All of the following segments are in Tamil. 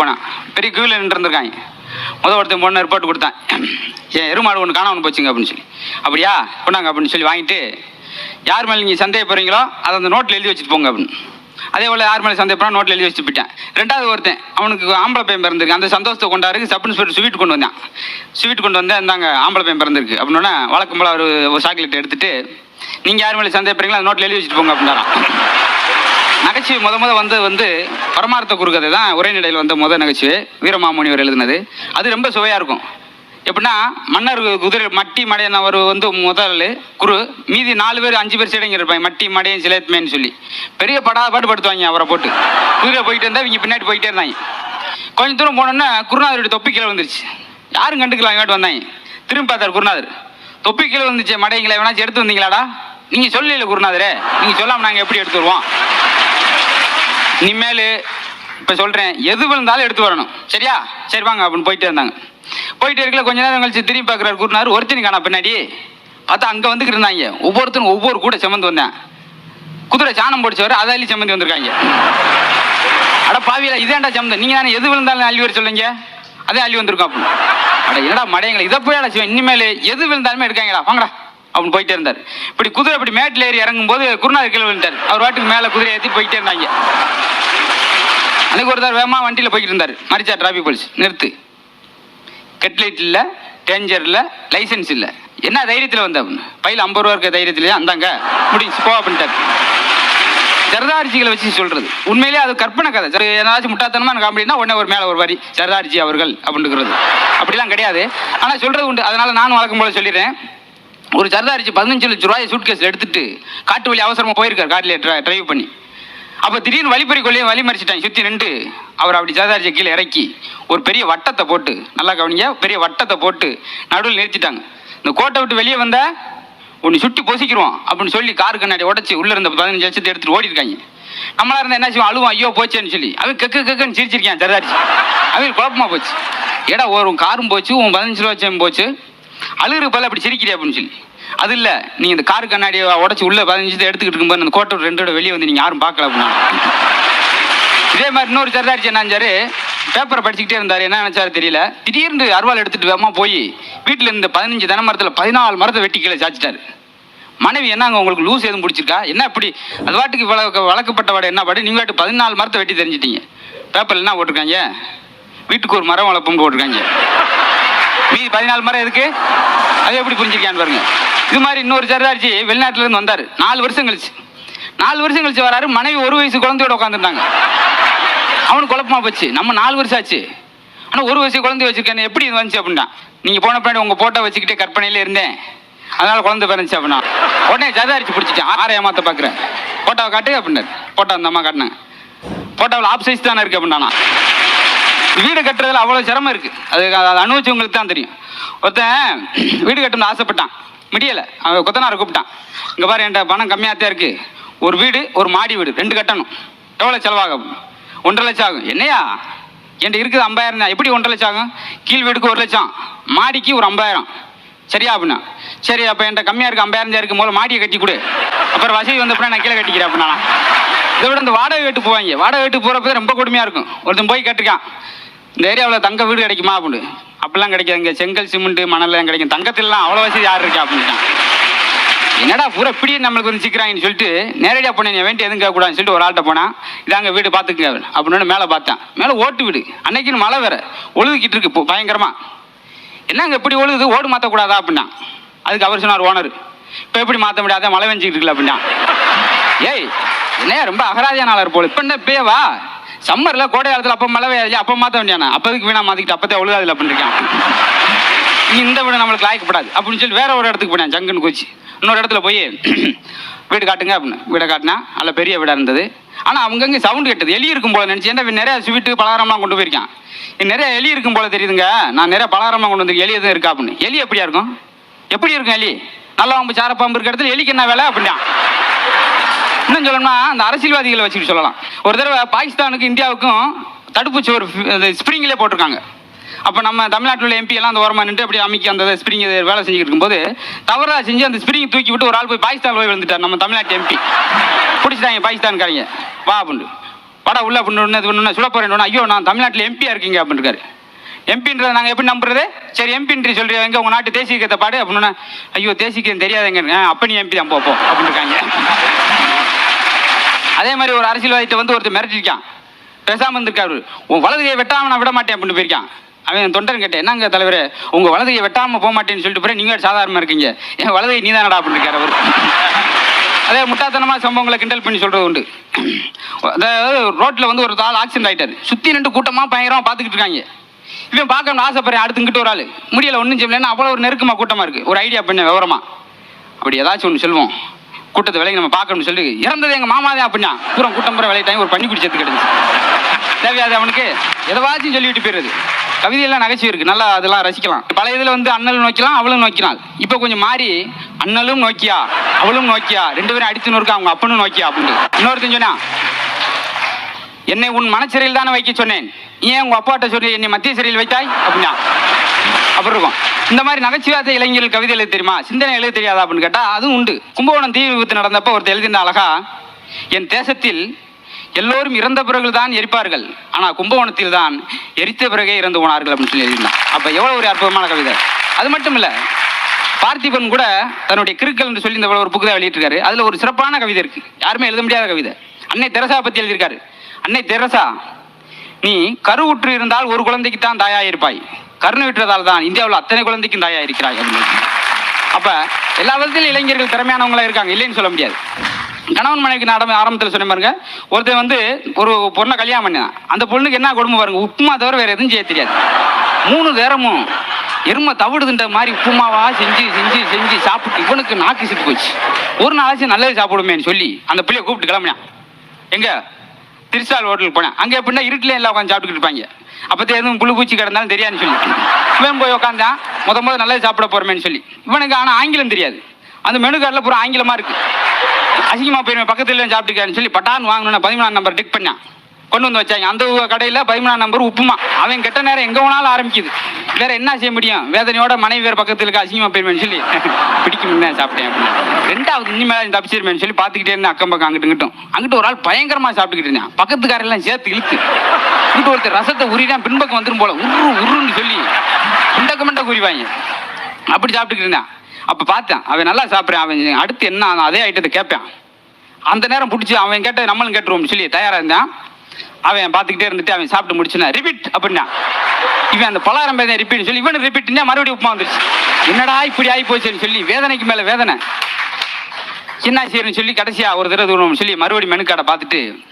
போனான் பெரிய கியூவில் நின்றுருந்துருக்காங்க முத ஒருத்தன் பொண்ணு ரிப்போர்ட் கொடுத்தான். என் எருமாடு ஒன்று காணாமல் போச்சுங்க அப்படின்னு சொல்லி. அப்படியா? கொண்டாங்க அப்படின்னு சொல்லி வாங்கிட்டு யார் மேலே நீங்கள் சந்தேகப்படுறீங்களோ அதை அந்த நோட்டில் எழுதி வச்சுட்டு போங்க அப்படின்னு. அதே போல் யார் மேலே சந்தேகப்படுறா நோட்டில் எழுதி வச்சுட்டு போயிட்டேன். ரெண்டாவது ஒருத்தன் அவனுக்கு ஆம்பளை பையன் பிறந்திருக்கு. அந்த சந்தோஷத்தை கொண்டாருக்கு சப் இன்ஸ்பெக்டர் ஸ்வீட் கொண்டு வந்தான். ஸ்வீட் கொண்டு வந்தால் இருந்தாங்க ஆம்பளை பையன் பிறந்திருக்கு. அப்படின்னா வழக்கம் போல் அவர் ஒரு சாக்லேட் எடுத்துகிட்டு நீங்கள் யார் மேலே சந்தேகப்படுறீங்களோ அந்த நோட்டில் எழுதி வச்சுட்டு போங்க அப்படின்னாரான் நகைச்சுவை முத முத வந்து வந்து பரமார்த்த குறுகதை தான் உரைநடையில் வந்த முத நகைச்சுவை வீரமாமுனிவர் எழுதினது. அது ரொம்ப சுவையாக இருக்கும். எப்படின்னா மன்னர் குதிரை மட்டி மடையன் அவர் வந்து முதல் குரு. மீதி நாலு பேர் அஞ்சு பேர் சேடைங்க இருப்பாங்க. மட்டி மடையன் சிலேத்மேன்னு சொல்லி. பெரிய படாத பாட்டு படுத்துவாங்க அவரை போட்டு. குதிரை போயிட்டு இருந்தால் இவங்க பின்னாடி போயிட்டே இருந்தாங்க. கொஞ்ச தூரம் போனோன்னா குருநாதருடைய தொப்பி கீழே வந்துருச்சு யாரும் கண்டுக்கலாம் இங்கிட்டு வந்தாங்க. திரும்பி பார்த்தார் குருநாதர். தொப்பி கீழே வந்துச்சு மடையங்களை வேணாச்சும் எடுத்து வந்தீங்களாடா? நீங்கள் சொல்லல குருநாதரே. நீங்கள் சொல்லாமல் நாங்கள் எப்படி எடுத்துருவோம்? இனிமேல் இப்போ சொல்கிறேன் எது விழுந்தாலும் எடுத்து வரணும். சரியா? சரி வாங்க அப்படின்னு போயிட்டே இருந்தாங்க. போயிட்டே இருக்கல கொஞ்ச நேரம் கழிச்சு திரும்பி பார்க்குறாரு கூட்டினார். ஒருத்தனி காணா பின்னாடி. பார்த்தா அங்கே வந்துக்கிட்டு இருந்தாங்க. ஒவ்வொருத்தரும் ஒவ்வொரு கூட செமந்து வந்தேன். குதிரை சாணம் பிடிச்சவர் அதை அள்ளி வந்திருக்காங்க. அட பாவியில இதேண்டா சம்மந்தம் நீங்கள் தானே எது விழுந்தாலும் அள்ளி வர சொல்லுங்க. அதே அள்ளி வந்திருக்கோம் அப்படின்னு. அட என்னடா மடையங்களை. இதை போய் அடைச்சுவேன் இனிமேல் எது விழுந்தாலுமே எடுக்காங்களா வாங்கடா. அப்படின்னு போயிட்டே இருந்தார். இப்படி குதிரை இப்படி மேட்டில் ஏறி இறங்கும் போது குருநாதர் கீழே விழுந்தார் அவர் வாட்டுக்கு மேலே குதிரை ஏற்றி போயிட்டே இருந்தாங்க. அன்னைக்கு ஒருத்தர் வேகமாக வண்டியில் போய்கிட்டு இருந்தார். மறிச்சா டிராஃபிக் போலீஸ் நிறுத்து. கெட்லைட் இல்லை டேஞ்சர் இல்லை லைசன்ஸ் இல்லை. என்ன தைரியத்தில் வந்த பையில் ஐம்பது ரூபா இருக்க தைரியத்திலேயே அந்தாங்க. முடிஞ்சு போ அப்படின்ட்டார். ஜரதாரிஜிகளை வச்சு சொல்கிறது உண்மையிலே அது கற்பனை கதை. சரி ஏதாச்சும் முட்டாத்தனமான காமெடினா உடனே ஒரு மேலே ஒரு வரி சரதாரிஜி அவர்கள் அப்படின்றது. அப்படிலாம் கிடையாது. ஆனால் சொல்கிறது உண்டு. அதனால் நானும் வழக்கம் போல சொல்லிடுறேன். ஒரு சர்தாரிச்சு பதினஞ்சு லட்ச ரூபாய் சூட்கேஸ் எடுத்துட்டு காட்டு வழி அவசரமாக போயிருக்கார் காட்டில் டிரைவ் பண்ணி. அப்போ திடீர்னு வழிப்பறி கொள்ளையும் வழி மறிச்சிட்டாங்க. சுற்றி நின்று அவர் அப்படி சர்தாரிச்சை கீழே இறக்கி ஒரு பெரிய வட்டத்தை போட்டு நல்லா கவனிங்க பெரிய வட்டத்தை போட்டு நடுவில் நிறுத்திட்டாங்க. இந்த கோட்டை விட்டு வெளியே வந்தால் உன்னை சுட்டி பொசிக்கிறோம் அப்படின்னு சொல்லி கார் கண்ணாடி உடச்சி உள்ள இருந்த பதினஞ்சு லட்சத்தை எடுத்துகிட்டு ஓடிருக்காங்க நம்மளா என்ன செய்வோம்? அழுவோம் ஐயோ போச்சேன்னு சொல்லி. அவன் கக்கு கக்குன்னு சிரிச்சிருக்கான் சர்தாரிச்சு அவன் குழப்பமாக போச்சு. ஏடா ஒரு காரும் போச்சு உன் பதினஞ்சு ரூபா போச்சு. அழுகிற போல அப்படி சிரிக்கிறியா அப்படின்னு சொல்லி. அது இல்லை. நீங்கள் இந்த கார் கண்ணாடியை உடச்சி உள்ள பதினஞ்சு எடுத்துக்கிட்டு இருக்கும்போது அந்த கோட்டை ரெண்டு ரெண்டோட வெளியே வந்து நீங்க யாரும் பார்க்கல அப்படின்னா. இதே மாதிரி இன்னொரு சரதாரிச்சு என்னாச்சாரு பேப்பரை படிச்சுக்கிட்டே இருந்தார். என்ன நினச்சாரு தெரியல? திடீர்னு அருவாள் எடுத்துகிட்டு வேகமா போய் வீட்டில் இருந்த பதினஞ்சு தென்னை மரத்தில் பதினாலு மரத்தை வெட்டி கீழே சாச்சிட்டாரு மனைவி என்னங்க உங்களுக்கு லூஸ் எதுவும் பிடிச்சிருக்கா? என்ன இப்படி? அது வாட்டுக்கு வளர்க்க வளர்க்கப்பட்ட வாடு என்ன பாடு? நீங்கள் வாட்டு பதினாலு மரத்தை வெட்டி தெரிஞ்சிட்டீங்க. பேப்பரில் என்ன போட்டிருக்காங்க? வீட்டுக்கு ஒரு மரம் வளர்ப்பும் போட்டிருக்காங்க. மீதி பதினாலு மரம் எதுக்கு? அது எப்படி புரிஞ்சிருக்கான்னு பாருங்க. இது மாதிரி இன்னொரு சரதாரிச்சி வெளிநாட்டிலேருந்து வந்தார். நாலு வருஷம் கழிச்சு. நாலு வருஷம் கழிச்சு வராரு. மனைவி ஒரு வயசு குழந்தையோட உட்காந்துருந்தாங்க அவனுக்கு குழப்பமா போச்சு. நம்ம நாலு வருஷம் ஆச்சு. ஆனால் ஒரு வயசு குழந்தை வச்சிருக்கேன் எப்படி இது வந்துச்சு அப்படின்னா நீங்கள் போன பின்னாடி உங்கள் போட்டோ வச்சுக்கிட்டே கற்பனையில இருந்தேன். அதனால குழந்தை பிறந்துச்சு அப்படின்னா. உடனே சரதாரிச்சு பிடிச்சிட்டேன். ஆரை ஏமாத்த பார்க்குறேன் போட்டோவை காட்டு அப்படின்னாரு. போட்டோ அந்த அம்மா காட்டினாங்க. போட்டோவில் ஆப் சைஸ் தானே இருக்கு அப்படின்னா வீடு கட்டுறதுல அவ்வளோ சிரமம் இருக்கு. அது அதை அனுபவிச்சவங்களுக்கு தான் தெரியும். ஒருத்தன் வீடு கட்டணும்னு ஆசைப்பட்டான். முடியலை. அவன் கொத்தனாரை கூப்பிட்டான். இங்கே பாரு என்கிட்ட பணம் கம்மியாக தான் இருக்கு. ஒரு வீடு ஒரு மாடி வீடு ரெண்டு கட்டணும். எவ்வளோ செலவாகும்? ஒன்றரை லட்சம் ஆகும். என்னையா? என்கிட்ட இருக்குது ஐம்பதாயிரம் தான். எப்படி ஒன்றரை லட்சம் ஆகும்? கீழ் வீடுக்கு ஒரு லட்சம். மாடிக்கு ஒரு ஐம்பதாயிரம். சரியா அப்படின்னா? சரி அப்போ என்கிட்ட கம்மியாக இருக்கு ஐம்பதாயிரம் தான் இருக்கு. முதல்ல மாடியை கட்டி கொடு. அப்புறம் வசதி வந்தப்பறம் நான் கீழே கட்டிக்கிறேன் அப்படின்னா இதை விட இந்த வாடகை வீட்டு போவாங்க. வாடகை வீட்டு போகிறப்ப ரொம்ப கொடுமையாக இருக்கும். ஒருத்தன் போய் கேட்டிருக்கான். இந்த ஏரியாவில் தங்க வீடு கிடைக்குமா அப்படின்னு. அப்படிலாம் கிடைக்காது. இங்கே செங்கல் சிமெண்ட் மணல்லாம் கிடைக்கும். தங்கத்திலலாம் அவ்வளோ வசதி யார் இருக்கா அப்படின்ட்டான் என்னடா பூரா இப்படியே நம்மளுக்கு வந்து சிக்கிறாங்கன்னு சொல்லிட்டு நேரடியாக போனேன். நீ வேண்டி எதுவும் கேட்கக்கூடாதுன்னு சொல்லிட்டு ஒரு ஆள்கிட்ட போனேன் இதாங்க வீடு பார்த்துக்குங்க அப்படின்னு. மேலே பார்த்தேன். மேலே ஓட்டு வீடு. அன்னைக்குன்னு மழை வேற. ஒழுதுகிட்டு இருக்கு இப்போ பயங்கரமாக என்னங்க இப்படி ஒழுகுது? ஓடு மாற்றக்கூடாதா அப்படின்னா. அதுக்கு அவர் சொன்னார் ஓனர். இப்போ எப்படி மாற்ற முடியாத? மழை வெஞ்சிக்கிட்டு இருக்குல்ல அப்படின்னா. ஏய் என்ன ரொம்ப அகராதியான ஆளர் போல. இப்போ என்ன பேவா சம்மர்ல கோடை காலத்துல அப்ப மழை பெய்யாது. அப்ப மாத்த வேண்டியானா அப்போதுக்கு வீணா மாத்திக்கிட்டு? அப்பத்தே அதில் பண்ணிருக்கான் நீ இந்த வீடு நம்மளுக்கு லாய்க்கப்படாது அப்படின்னு சொல்லி வேற ஒரு இடத்துக்கு போனேன் ஜங்குன்னு கோச்சி. இன்னொரு இடத்துல போய் வீடு காட்டுங்க அப்படின்னு. வீடை காட்டினா நல்ல பெரிய வீடா இருந்தது. ஆனா அவங்கங்க சவுண்டு கேட்டது. எலி இருக்கும் போல நினச்சி. ஏன்னா நிறைய ஸ்வீட்டு பலகாரம்லாம் கொண்டு போயிருக்கான்? நிறைய எலி இருக்கும் போல தெரியுதுங்க. நான் நிறைய பலகாரம்லாம் கொண்டு வந்து எலி எதுவும் இருக்கா அப்படின்னு. எலி எப்படியா இருக்கும்? எப்படி இருக்கும் எலி? நல்லா பாம்பு சாரப்பாம்பு இருக்கிற இடத்துல எலிக்கு என்ன வேலை அப்படின்னா இன்னும் சொல்லணும்னா அந்த அரசியல்வாதிகளை வச்சுக்கிட்டு சொல்லலாம். ஒரு தடவை பாகிஸ்தானுக்கு இந்தியாவுக்கும் தடுப்பூச்சி ஒரு ஸ்ப்ரிங்கிலே போட்டிருக்காங்க. அப்போ நம்ம தமிழ்நாட்டில் உள்ள எம்பி எல்லாம் அந்த ஓரமாக நின்று அப்படியே அமைக்கி அந்த ஸ்ப்ரிங் வேலை செஞ்சுட்டு இருக்கும்போது தவறாக செஞ்சு அந்த ஸ்ப்ரிங் தூக்கி விட்டு ஒரு ஆள் போய் பாகிஸ்தான் போய் விழுந்துட்டார் நம்ம தமிழ்நாட்டு எம்பி பிடிச்சிட்டாங்க பாகிஸ்தான்காரங்க. வா அப்படின்னு வாடா உள்ள அப்படின்னு இது பண்ணணும் சுட போறேன் ஐயோ நான் தமிழ்நாட்டில் எம்பியா இருக்கீங்க அப்படின்னு இருக்காரு எம்பின்றதை நாங்கள் எப்படி நம்புறது? சரி எம்பின்றி சொல்கிறீங்க எங்க உங்கள் நாட்டு தேசிய கீதத்தை பாடு அப்படின்னா ஐயோ தேசிய கீதம் தெரியாதுங்க அப்போ அப்ப நீ எம்பி தான் போப்போம் அப்படின்னு இருக்காங்க அதே மாதிரி ஒரு அரசியல்வாதிட்ட வந்து ஒருத்தர் மிரட்டிருக்கான். பேசாமல் இருந்திருக்காரு உன் வலதுகையை வெட்டாமல் நான் விட மாட்டேன் அப்படின்னு போயிருக்கான் அவன் தொண்டன் கேட்டேன். என்னங்க தலைவரே உங்கள் வலதுகையை வெட்டாமல் போக மாட்டேன்னு சொல்லிட்டு போகிறேன் நீங்கள் சாதாரணமாக இருக்கீங்க. என் வலதுகை நீ தானடா அப்படின்னு இருக்காரு அவர். அதே முட்டாத்தனமாக சம்பவங்களை கிண்டல் பண்ணி சொல்கிறது உண்டு. அதாவது ரோட்டில் வந்து ஒரு ஆள் ஆக்சிடென்ட் ஆகிட்டார் சுற்றி ரெண்டு கூட்டமாக பயங்கரமாக பார்த்துக்கிட்டு இருக்காங்க. இவன் பார்க்கணும் ஆசைப்படுறேன் அடுத்து இங்கிட்டு ஒரு ஆள். முடியலை ஒன்றும் செய்யலன்னா அவ்வளோ ஒரு நெருக்கமாக கூட்டமாக இருக்குது ஒரு ஐடியா பண்ண விவரமாக அப்படி ஏதாச்சும் ஒன்று சொல்லுவோம். கூட்டத்தை விலைக்கு நம்ம பார்க்கணும்னு சொல்லி இறந்தது எங்கள் மாமா தான் அப்படின்னா பூரா கூட்டம் பூரா விளையாட்டாங்க ஒரு பண்ணி குடிச்சது கிடைச்சி தேவையாது அவனுக்கு? எதவாச்சும் சொல்லிவிட்டு போயிருது. கவிதையெல்லாம் நகைச்சுவை இருக்குது நல்லா அதெல்லாம் ரசிக்கலாம். பழைய இதில் வந்து அண்ணலும் நோக்கலாம் அவளும் நோக்கினாள் இப்போ கொஞ்சம் மாறி அண்ணலும் நோக்கியா அவளும் நோக்கியா ரெண்டு பேரும் அடித்து நோக்கா அவங்க அப்பனும் நோக்கியா அப்படின்னு. இன்னொருத்தன் சொன்னா என்னை உன் மனச்சிறையில் தானே வைக்க சொன்னேன் ஏன் உங்கள் அப்பாட்ட சொல்லி என்னை மத்திய சிறையில் வைத்தாய்? அப்படின்னா அப்புறம் இருக்கும். இந்த மாதிரி நகைச்சுவாத இளைஞர்கள் கவிதை எழுத தெரியுமா? சிந்தனை எழுத தெரியாதா அப்படின்னு கேட்டா அதுவும் உண்டு. கும்பகோணம் தீ விபத்து நடந்தப்ப ஒருத்தர் எழுதின அழகா என் தேசத்தில் எல்லோரும் இறந்த பிறகு தான் எரிப்பார்கள். ஆனா கும்பகோணத்தில் தான் எரித்த பிறகே இறந்து போனார்கள் அப்படின்னு சொல்லி எழுதினான் அப்ப எவ்வளவு ஒரு அற்புதமான கவிதை. அது மட்டும் இல்ல பார்த்திபன் கூட தன்னுடைய கிருக்கல் என்று சொல்லி இந்த ஒரு புக்கு தான் வெளியிட்டிருக்காரு. அதுல ஒரு சிறப்பான கவிதை இருக்கு. யாருமே எழுத முடியாத கவிதை. அன்னை தெரசா பத்தி எழுதியிருக்காரு. அன்னை தெரசா நீ கருவுற்று இருந்தால் ஒரு குழந்தைக்கு தான் தாயா இருப்பாய் கருணை விட்டதால் தான் இந்தியாவில் அத்தனை குழந்தைக்கும் தாயா இருக்கிறாய் அப்படின்னு. அப்ப எல்லா விதத்திலும் இளைஞர்கள் திறமையானவங்களா இருக்காங்க. இல்லைன்னு சொல்ல முடியாது. கணவன் மனைவிக்கு நான் ஆரம்பத்தில் சொன்ன பாருங்க ஒருத்தர் வந்து ஒரு பொண்ணை கல்யாணம் பண்ணினான். அந்த பொண்ணுக்கு என்ன கொடுமை பாருங்க உப்புமா தவிர வேற எதுவும் செய்ய தெரியாது. மூணு நேரமும் எருமை தவிடுதுன்ற மாதிரி உப்புமாவா செஞ்சு செஞ்சு செஞ்சு சாப்பிட்டு இவனுக்கு நாக்கு சிட்டு போச்சு. ஒரு நாளாச்சும் நல்லது சாப்பிடுமேன்னு சொல்லி அந்த பிள்ளைய கூப்பிட்டு கிளம்பினான். எங்க? திருச்சால் ஹோட்டலுக்கு போனேன். அங்கே எப்படின்னா இருட்டிலே எல்லாம் உட்காந்து சாப்பிட்டுக்கிட்டு இருப்பாங்க. அப்போ எதுவும் புழு பூச்சி கிடந்தாலும் தெரியாதுன்னு சொல்லி. இவன் போய் உட்காந்தான் முத முத நல்லது சாப்பிட போறமேன்னு சொல்லி. இவனுக்கு ஆனால் ஆங்கிலம் தெரியாது. அந்த மெனு கார்டில் பூரா ஆங்கிலமாக இருக்குது அசிங்கமா போயிருவேன் பக்கத்துல சாப்பிட்டுக்கான்னு சொல்லி பட்டான்னு வாங்கணும்னு பதிமூணாம் நம்பர் டிக் பண்ணேன். கொண்டு வந்து வச்சாங்க. அந்த கடையில் பதிமூணாம் நம்பர் உப்புமா. அவன் கெட்ட நேரம் எங்கே வேணாலும் ஆரம்பிக்குது. வேற என்ன செய்ய முடியும்? வேதனையோட மனைவி வேறு பக்கத்தில் இருக்க அசிங்கமாக போயிருவேன்னு சொல்லி. பிடிக்கும் தான் சாப்பிட்டேன் அப்படின்னு. ரெண்டாவது இனிமேல் தப்பிச்சிருமேன்னு சொல்லி பார்த்துக்கிட்டே இருந்தேன் அக்கம் பக்கம் அங்கிட்டு இங்கிட்டும். அங்கிட்டு ஒரு ஆள் பயங்கரமாக சாப்பிட்டுக்கிட்டு இருந்தேன். பக்கத்துக்காரெல்லாம் சேர்த்து இழுத்து. இங்கிட்டு ஒருத்தர் ரசத்தை உரிதான் பின்பக்கம் வந்துடும் போல. உரு உருன்னு சொல்லி. இந்த மண்டை குறிவாங்க அப்படி சாப்பிட்டுக்கிட்டு இருந்தேன். அப்போ பார்த்தேன் அவன் நல்லா சாப்பிட்றான். அவன் அடுத்து என்ன அதே ஐட்டத்தை கேட்பேன். அந்த நேரம் பிடிச்சி அவன் கேட்ட நம்மளும் கேட்டுருவோம் சொல்லி தயாராக இருந்தான். அவன் பார்த்துக்கிட்டே இருந்துட்டு அவன் சாப்பிட்டு முடிச்சுனா ரிப்பீட் அப்படின்னா. இவன் அந்த பலாரம் பேதை ரிப்பீட் சொல்லி இவனு ரிப்பீட்னா மறுபடியும் உப்புமா வந்துருச்சு. என்னடா இப்படி ஆகி போச்சுன்னு சொல்லி வேதனைக்கு மேலே வேதனை. என்ன செய்யணும்னு சொல்லி கடைசியாக ஒரு தடவை சொல்லி மறுபடியும் மெனு கார்டை பார்த்துட்டு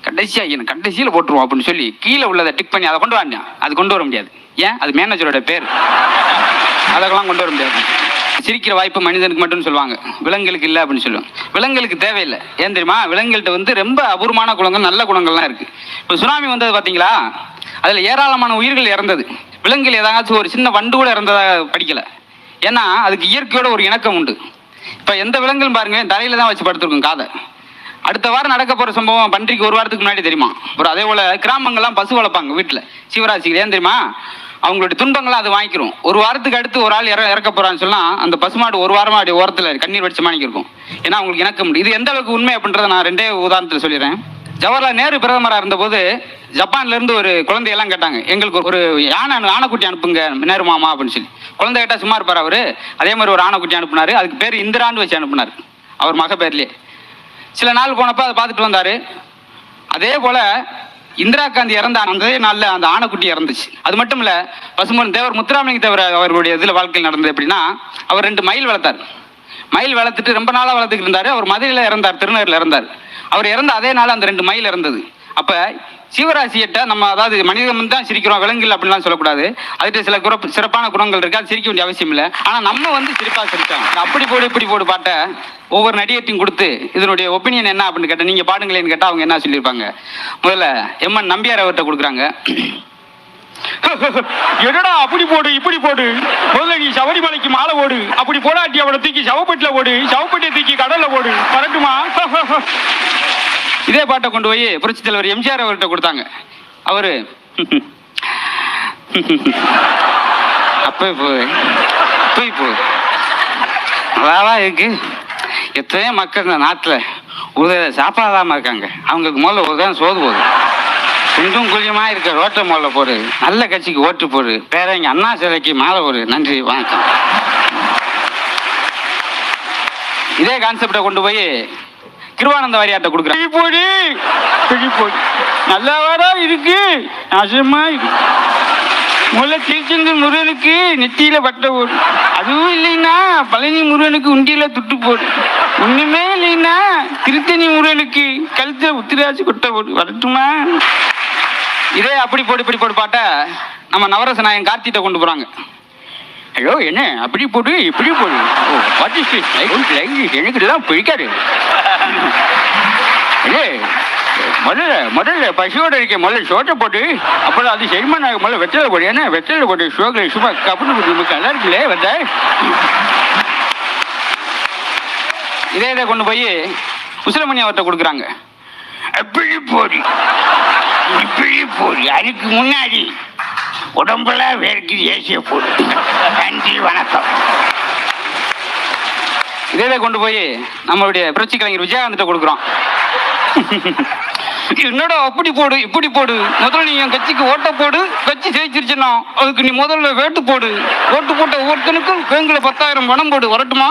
கடைசியாக என்ன கடைசியில் போட்டுருவோம் அப்படின்னு சொல்லி கீழே உள்ளதை டிக் பண்ணி அதை கொண்டு வாண்டியான் அது கொண்டு வர முடியாது. ஏன்? அது மேனேஜரோட பேர். அதெல்லாம் கொண்டு வர முடியாது. சிரிக்கிற வாய்ப்பு மனிதனுக்கு மட்டும் சொல்லுவாங்க. விலங்குகளுக்கு இல்லை அப்படின்னு சொல்லுவாங்க. விலங்குகளுக்கு தேவையில்லை. ஏன் தெரியுமா? விலங்குகள்கிட்ட வந்து ரொம்ப அபூர்வமான குணங்கள் நல்ல குணங்கள்லாம் இருக்கு. இப்போ சுனாமி வந்தது பார்த்தீங்களா அதில் ஏராளமான உயிர்கள் இறந்தது. விலங்குகள் ஏதாச்சும் ஒரு சின்ன வண்டு கூட இறந்ததாக படிக்கல. ஏன்னா அதுக்கு இயற்கையோட ஒரு இணக்கம் உண்டு. இப்போ எந்த விலங்குகள் பாருங்க தலையில தான் வச்சு படுத்திருக்கும் காதை. அடுத்த வாரம் நடக்க போகிற சம்பவம் பன்றிக்கு ஒரு வாரத்துக்கு முன்னாடி தெரியுமா? அப்புறம் அதே போல கிராமங்கள்லாம் பசு வளர்ப்பாங்க வீட்டில். சிவராசிக்கு ஏன் தெரியுமா? அவங்களுடைய துன்பங்களை அது வாங்கிக்கிறோம். ஒரு வாரத்துக்கு அடுத்து ஒரு ஆள் இற இறக்க போறான்னு சொன்னா அந்த பசுமாடு ஒரு வாரமா அப்படி ஓரத்தில் கண்ணீர் வடிச்ச வாங்கியிருக்கும் ஏன்னா அவங்களுக்கு இணக்க முடியும் இது எந்த அளவுக்கு உண்மை அப்படின்றத நான் ரெண்டே உதாரணத்தில் சொல்லிடுறேன். ஜவஹர்லால் நேரு பிரதமராக இருந்தபோது ஜப்பான்ல இருந்து ஒரு குழந்தையெல்லாம் கேட்டாங்க. எங்களுக்கு ஒரு- யானை ஆணைக்குட்டி அனுப்புங்க நேரு மாமா அப்படின்னு சொல்லி. குழந்தை கேட்டால் சும்மா இருப்பார் அவர். அதே மாதிரி ஒரு ஆணைக்குட்டி அனுப்புனாரு. அதுக்கு பேர் இந்திரான்னு வச்சு அனுப்புனாரு. அவர் மக பேர்லேயே சில நாள் போனப்போ அதை பார்த்துட்டு வந்தார். அதே போல் இந்திரா காந்தி இறந்த அந்த நாளில் அந்த ஆணைக்குட்டி இறந்துச்சு. அது மட்டும் இல்லை பசுமன் தேவர் முத்துராமலிங்க தேவர் அவருடைய இதில் வாழ்க்கையில் நடந்தது எப்படின்னா அவர் ரெண்டு மயில் வளர்த்தார். மயில் வளர்த்துட்டு ரொம்ப நாளாக வளர்த்துக்கிட்டு இருந்தார். அவர் மதுரையில் இறந்தார் திருநகர்ல இறந்தார். அவர் இறந்த அதே நாள் அந்த ரெண்டு மயில் இறந்தது. அப்ப சிவராசியிட்ட நம்ம அதாவது மனிதன் தான் சிரிக்கிறோம் விலங்குகள் அப்படின்லாம் சொல்லக்கூடாது. அதுக்கு சில குறப்பு சிறப்பான குணங்கள் இருக்கு. அது சிரிக்க வேண்டிய அவசியம் இல்லை. ஆனா நம்ம வந்து சிரிப்பா சிரிச்சோம். அப்படி போடு இப்படி போடு பாட்டை ஒவ்வொரு நடிகத்தையும் கொடுத்து இதனுடைய ஒப்பீனியன் என்ன அப்படின்னு கேட்டா நீங்க பாடுங்களேன்னு கேட்டா அவங்க என்ன சொல்லியிருப்பாங்க? முதல்ல எம்என் நம்பியார் அவர்கிட்ட கொடுக்குறாங்க. என்னடா அப்படி போடு இப்படி போடு. முதல்ல நீ சபரிமலைக்கு மாலை ஓடு அப்படி போடாட்டி அவனை தூக்கி சவப்பட்டில ஓடு சவப்பட்டியை தூக்கி கடல்ல ஓடு பறக்குமா இதே பாட்டை கொண்டு போய் புரட்சி தலைவர் எம்ஜிஆர் அவர்கிட்ட கொடுத்தாங்க. அவரு அப்ப போய் போய் போ. அதாவா இருக்கு. எத்தனையோ மக்கள் இந்த நாட்டில் உதவ சாப்பாடாமல் இருக்காங்க. அவங்களுக்கு முதல்ல ஒரு தான் சோது போகுது குண்டும் குழியுமா இருக்க ரோட்டை முதல்ல போடு. நல்ல கட்சிக்கு ஓட்டு போடு. பேரங்க அண்ணா சிலைக்கு மாலை போடு. நன்றி வணக்கம். இதே கான்செப்டை கொண்டு போய் கிருவானந்த வாரியாட்ட கொடுக்குறேன் போடு பிடி போடு நல்லா வரா இருக்கு நாசமா இருக்கு முதல்ல திருச்செந்தூர் முருகனுக்கு நெத்தியில பட்டை போடு அதுவும் இல்லைன்னா பழனி முருகனுக்கு உண்டியில துட்டு போடு ஒண்ணுமே இல்லைன்னா திருத்தணி முருகனுக்கு கழுத்துல உத்திராட்சி கொட்டை போடு வரட்டுமா இதே அப்படி போடு இப்படி போடு பாட்ட நம்ம நவரச நாயன் கார்த்திட்ட கொண்டு போறாங்க ஐயோ என்ன அப்படி போடு இப்படி போடு திஸ் எனக்கு இதெல்லாம் பிடிக்காது முதல்ல முதல்ல பசியோட இருக்க முதல்ல சோட்டை போட்டு அப்புறம் அது செரிமான முதல்ல வெத்தலை போடு ஏன்னா வெத்தலை போட்டு சுகர் சும்மா கப்புனு நமக்கு நல்லா இருக்குல்ல வந்த இதே இதை கொண்டு போய் உசிலமணி அவர்கிட்ட கொடுக்குறாங்க. அப்படி போடி. இப்படி போடி. அதுக்கு முன்னாடி உடம்புல வேர்க்கு ஏசிய போடு. நன்றி வணக்கம். இதே கொண்டு போய் நம்மளுடைய புரட்சி கலைஞர் விஜயகாந்த் கொடுக்குறோம். என்னடா அப்படி போடு இப்படி போடு. முதல்ல நீ என் கட்சிக்கு ஓட்ட போடு கட்சி ஜெயிச்சிருச்சுன்னா அதுக்கு நீ முதல்ல வேட்டு போடு. ஓட்டு போட்ட ஒவ்வொருத்தனுக்கும் பேங்குல பத்தாயிரம் பணம் போடு வரட்டுமா.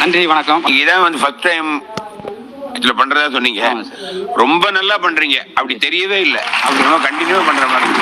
நன்றி வணக்கம். இதான் வந்து ஃபர்ஸ்ட் டைம் இதுல பண்றதா சொன்னீங்க. ரொம்ப நல்லா பண்றீங்க. அப்படி தெரியவே இல்லை. அப்படி ரொம்ப கண்டினியூவா பண்ற மாதிரி.